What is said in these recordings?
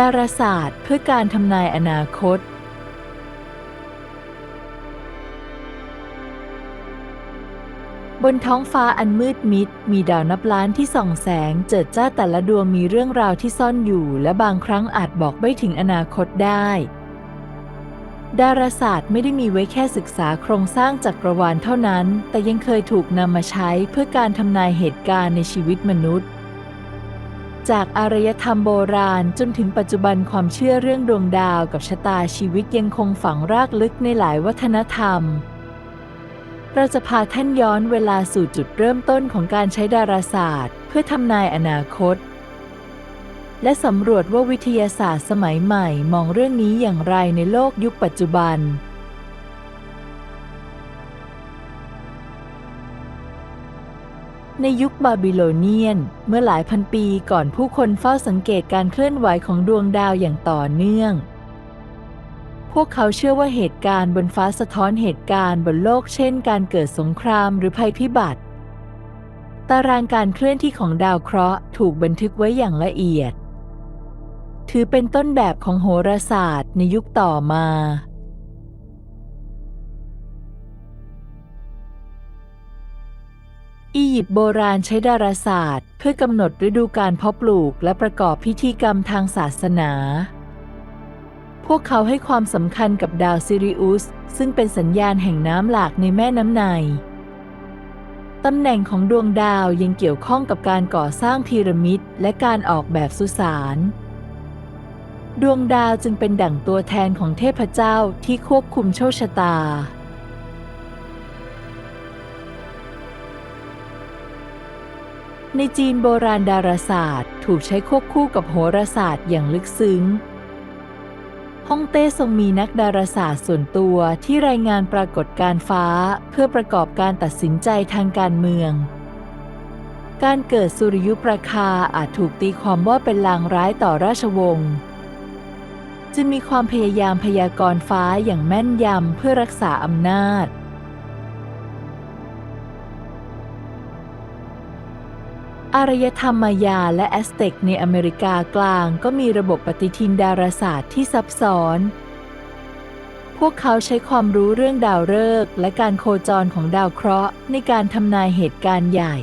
ดาราศาสตร์เพื่อการทำนายอนาคต บนท้องฟ้าอันมืดมิด มีดาวนับล้านที่ส่องแสง เจิดจ้าแต่ละดวงมีเรื่องราวที่ซ่อนอยู่ และบางครั้งอาจบอกไม่ถึงอนาคตได้ ดาราศาสตร์ไม่ได้มีไว้แค่ศึกษาโครงสร้างจักรวาลเท่านั้น แต่ยังเคยถูกนำมาใช้เพื่อการทำนายเหตุการณ์ในชีวิตมนุษย์ จากอารยธรรมโบราณจนถึงปัจจุบันความเชื่อเรื่องดวงดาวกับชะตาชีวิตยังคงฝังรากลึกในหลายวัฒนธรรม เราจะพาท่านย้อนเวลาสู่จุดเริ่มต้นของการใช้ดาราศาสตร์ เพื่อทำนายอนาคต และสำรวจว่าวิทยาศาสตร์สมัยใหม่มองเรื่องนี้อย่างไรในโลกยุคปัจจุบัน ในยุคบาบิโลเนียน เมื่อหลายพันปีก่อนผู้คนเฝ้าสังเกตการเคลื่อนไหวของดวงดาวอย่างต่อเนื่อง พวกเขาเชื่อว่าเหตุการณ์บนฟ้าสะท้อนเหตุการณ์บนโลกเช่น การเกิดสงครามหรือภัยพิบัติ ตารางการเคลื่อนที่ของดาวเคราะห์ถูกบันทึกไว้อย่างละเอียด ถือเป็นต้นแบบของโหราศาสตร์ในยุคต่อมา อียิปต์โบราณใช้ดาราศาสตร์ เพื่อกำหนดฤดูการเพาะปลูกและประกอบพิธีกรรมทางศาสนา พวกเขาให้ความสำคัญกับดาวซิริอุส ซึ่งเป็นสัญญาณแห่งน้ำหลากในแม่น้ำไนตำแหน่งของดวงดาวยังเกี่ยวข้องกับการก่อสร้างพีระมิด และการออกแบบสุสานดวงดาวจึงเป็นดั่งตัวแทนของเทพเจ้าที่ควบคุมโชคชะตา ในจีนโบราณดาราศาสตร์ ถูกใช้ควบคู่กับโหราศาสตร์อย่างลึกซึ้งฮ่องเต้ทรงมีนักดาราศาสตร์ส่วนตัวที่รายงานปรากฏการณ์ฟ้าเพื่อประกอบการตัดสินใจทางการเมือง การเกิดสุริยุปราคาอาจถูกตีความว่าเป็นลางร้ายต่อราชวงศ์จึงมีความพยายามพยากรณ์ฟ้าอย่างแม่นยำเพื่อรักษาอำนาจ อารยธรรมมายาและแอสเต็กในอเมริกากลางก็มีระบบปฏิทินดาราศาสตร์ที่ซับซ้อน พวกเขาใช้ความรู้เรื่องดาวฤกษ์และการโคจรของดาวเคราะห์ในการทำนายเหตุการณ์ใหญ่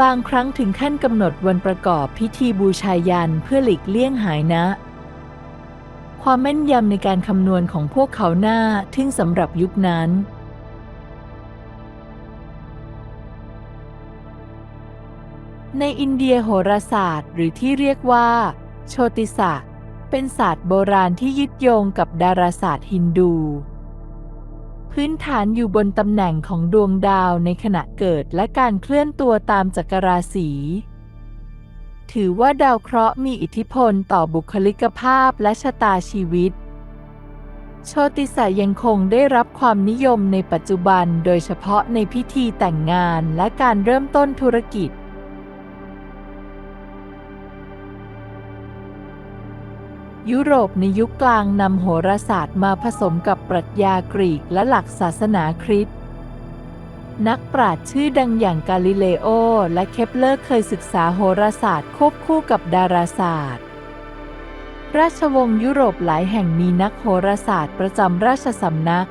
บางครั้งถึงขั้นกำหนดวันประกอบพิธีบูชายันเพื่อหลีกเลี่ยงหายนะ ความแม่นยำในการคำนวณของพวกเขาหน้าทึ่งสำหรับยุคนั้น ในอินเดียโหราศาสตร์หรือที่เรียกว่า โชติศาสตร์ เป็นศาสตร์โบราณที่ยึดโยงกับดาราศาสตร์ฮินดู พื้นฐานอยู่บนตำแหน่งของดวงดาวในขณะเกิดและการเคลื่อนตัวตามจักรราศีถือว่าดาวเคราะห์มีอิทธิพลต่อบุคลิกภาพและชะตาชีวิต โชติศาสตร์ยังคงได้รับความนิยมในปัจจุบันโดยเฉพาะในพิธีแต่งงานและการเริ่มต้นธุรกิจ ยุโรปในยุคกลางนำโหราศาสตร์มาผสมกับปรัชญากรีกและหลักศาสนาคริสต์นักปราชญ์ชื่อดังอย่างกาลิเลโอ และเคปเลอร์เคยศึกษาโหราศาสตร์ควบคู่กับดาราศาสตร์ ราชวงศ์ยุโรปหลายแห่งมีนักโหราศาสตร์ประจำราชสำนัก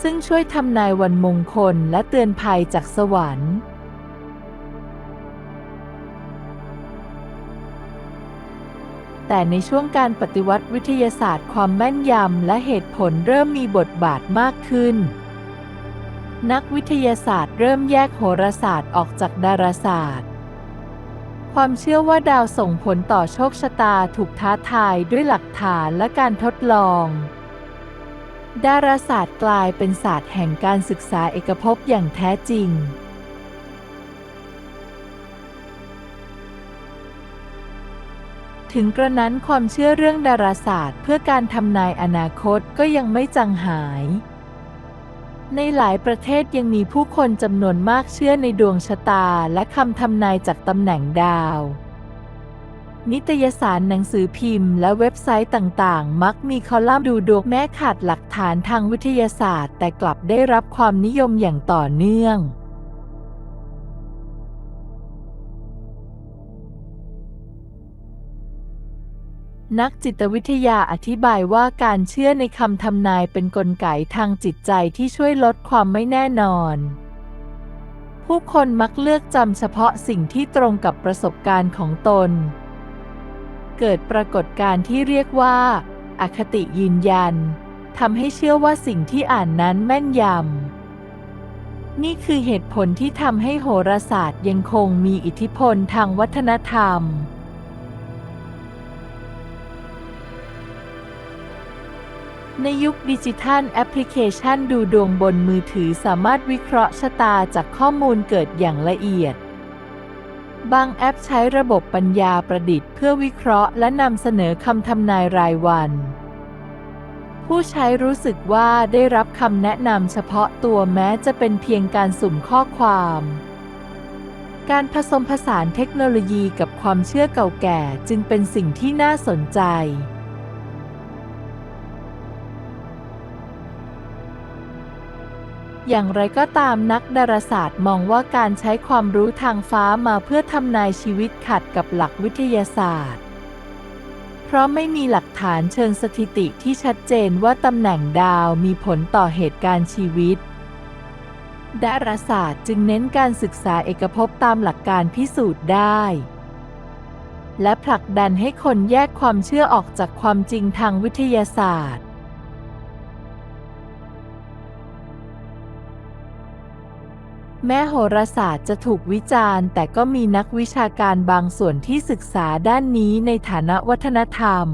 ซึ่งช่วยทำนายวันมงคลและเตือนภัยจากสวรรค์ แต่ในช่วงการปฏิวัติวิทยาศาสตร์ความแม่นยำและเหตุผลเริ่มมีบทบาทมากขึ้น นักวิทยาศาสตร์เริ่มแยกโหราศาสตร์ออกจากดาราศาสตร์ ความเชื่อว่าดาวส่งผลต่อโชคชะตาถูกท้าทายด้วยหลักฐานและการทดลองดาราศาสตร์กลายเป็นศาสตร์แห่งการศึกษาเอกภพอย่างแท้จริง ถึงกระนั้นความเชื่อเรื่องดาราศาสตร์ เพื่อการทำนายอนาคตก็ยังไม่จางหาย ในหลายประเทศยังมีผู้คนจำนวนมากเชื่อในดวงชะตาและคำทำนายจากตำแหน่งดาว นิตยสารหนังสือพิมพ์และเว็บไซต์ต่างๆ มักมีคอลัมน์ดูดวงแม้ขาดหลักฐานทางวิทยาศาสตร์ แต่กลับได้รับความนิยมอย่างต่อเนื่อง นักจิตวิทยาอธิบายว่าการเชื่อในคำทำนายเป็นนกลไกทางจิตใจที่ช่วยลดความไม่แน่นอน ผู้คนมักเลือกจำเฉพาะสิ่งที่ตรงกับประสบการณ์ของตน เกิดปรากฏการณ์ที่เรียกว่า อคติยืนยันทำให้เชื่อว่าสิ่งที่อ่านนั้นแม่นยำ นี่คือเหตุผลที่ทำให้โหราศาสตร์ยังคงมีอิทธิพลทางวัฒนธรรม ในยุคดิจิทัลแอปพลิเคชันดูดวงบนมือถือสามารถวิเคราะห์ชะตาจากข้อมูลเกิดอย่างละเอียด บางแอปใช้ระบบปัญญาประดิษฐ์เพื่อวิเคราะห์และนำเสนอคำทำนายรายวัน ผู้ใช้รู้สึกว่าได้รับคำแนะนำเฉพาะตัวแม้จะเป็นเพียงการสุ่มข้อความการผสมผสานเทคโนโลยีกับความเชื่อเก่าแก่จึงเป็นสิ่งที่น่าสนใจ อย่างไรก็ตามนักดาราศาสตร์มองว่าการใช้ความรู้ทางฟ้ามาเพื่อทำนายชีวิตขัดกับหลักวิทยาศาสตร์ เพราะไม่มีหลักฐานเชิงสถิติที่ชัดเจนว่าตำแหน่งดาวมีผลต่อเหตุการณ์ชีวิต ดาราศาสตร์จึงเน้นการศึกษาเอกภพตามหลักการพิสูจน์ได้ และผลักดันให้คนแยกความเชื่อออกจากความจริงทางวิทยาศาสตร์ แม้โหราศาสตร์จะถูกวิจารณ์ แต่ก็มีนักวิชาการบางส่วนที่ศึกษาด้านนี้ในฐานะวัฒนธรรม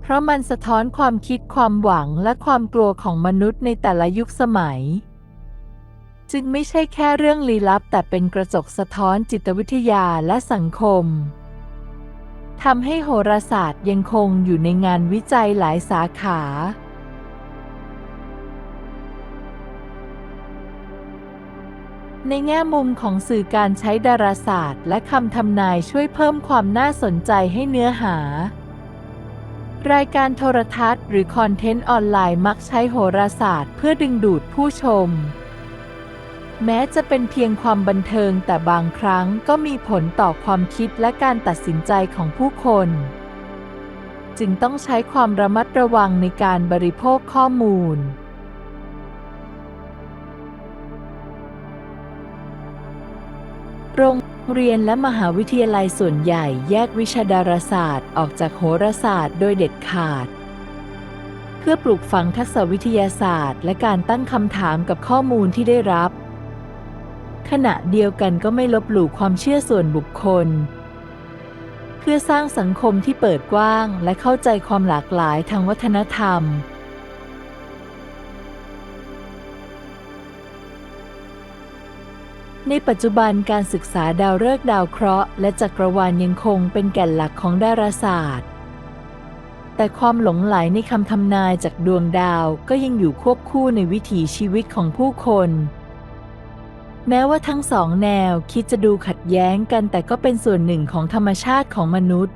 เพราะมันสะท้อนความคิดความหวังและความกลัวของมนุษย์ในแต่ละยุคสมัย จึงไม่ใช่แค่เรื่องลี้ลับ แต่เป็นกระจกสะท้อนจิตวิทยาและสังคมทำให้โหราศาสตร์ยังคงอยู่ในงานวิจัยหลายสาขา ในแง่มุมของสื่อการใช้ดาราศาสตร์ และคำทำนายช่วยเพิ่มความน่าสนใจให้เนื้อหา รายการโทรทัศน์ หรือคอนเทนต์ออนไลน์มักใช้โหราศาสตร์ เพื่อดึงดูดผู้ชม แม้จะเป็นเพียงความบันเทิงแต่บางครั้งก็มีผลต่อความคิดและการตัดสินใจของผู้คน จึงต้องใช้ความระมัดระวังในการบริโภคข้อมูล โรงเรียนและมหาวิทยาลัยส่วนใหญ่แยกวิชาดาราศาสตร์ออกจากโหราศาสตร์โดยเด็ดขาด เพื่อปลูกฝังทักษะวิทยาศาสตร์ และการตั้งคำถามกับข้อมูลที่ได้รับ ขณะเดียวกันก็ไม่ลบหลู่ความเชื่อส่วนบุคคล เพื่อสร้างสังคมที่เปิดกว้างและเข้าใจความหลากหลายทางวัฒนธรรม ในปัจจุบันการศึกษาดาวฤกษ์ดาวเคราะห์และจักรวาลยังคงเป็นแก่นหลักของดาราศาสตร์ แต่ความหลงไหลในคำทำนายจากดวงดาวก็ยังอยู่ควบคู่ในวิถีชีวิตของผู้คน แม้ว่าทั้งสองแนวคิดจะดูขัดแย้งกันแต่ก็เป็นส่วนหนึ่งของธรรมชาติของมนุษย์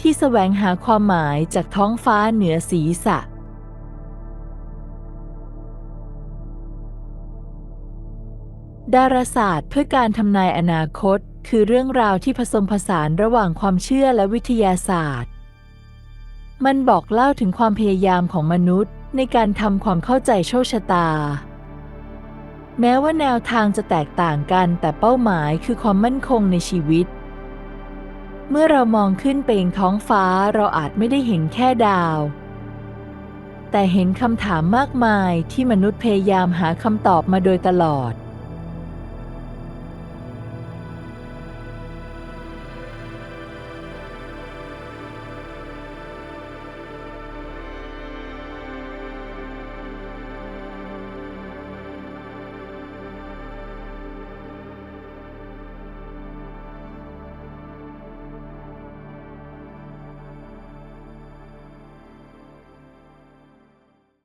ที่แสวงหาความหมายจากท้องฟ้าเหนือศีรษะ ดาราศาสตร์เพื่อการทำนายอนาคต คือเรื่องราวที่ผสมผสานระหว่างความเชื่อและวิทยาศาสตร์ มันบอกเล่าถึงความพยายามของมนุษย์ ในการทำความเข้าใจโชคชะตา แม้ว่าแนวทางจะแตกต่างกันแต่เป้าหมายคือความมั่นคงในชีวิต เมื่อเรามองขึ้นไปยังท้องฟ้าเราอาจไม่ได้เห็นแค่ดาว แต่เห็นคำถามมากมายที่มนุษย์พยายามหาคำตอบมาโดยตลอด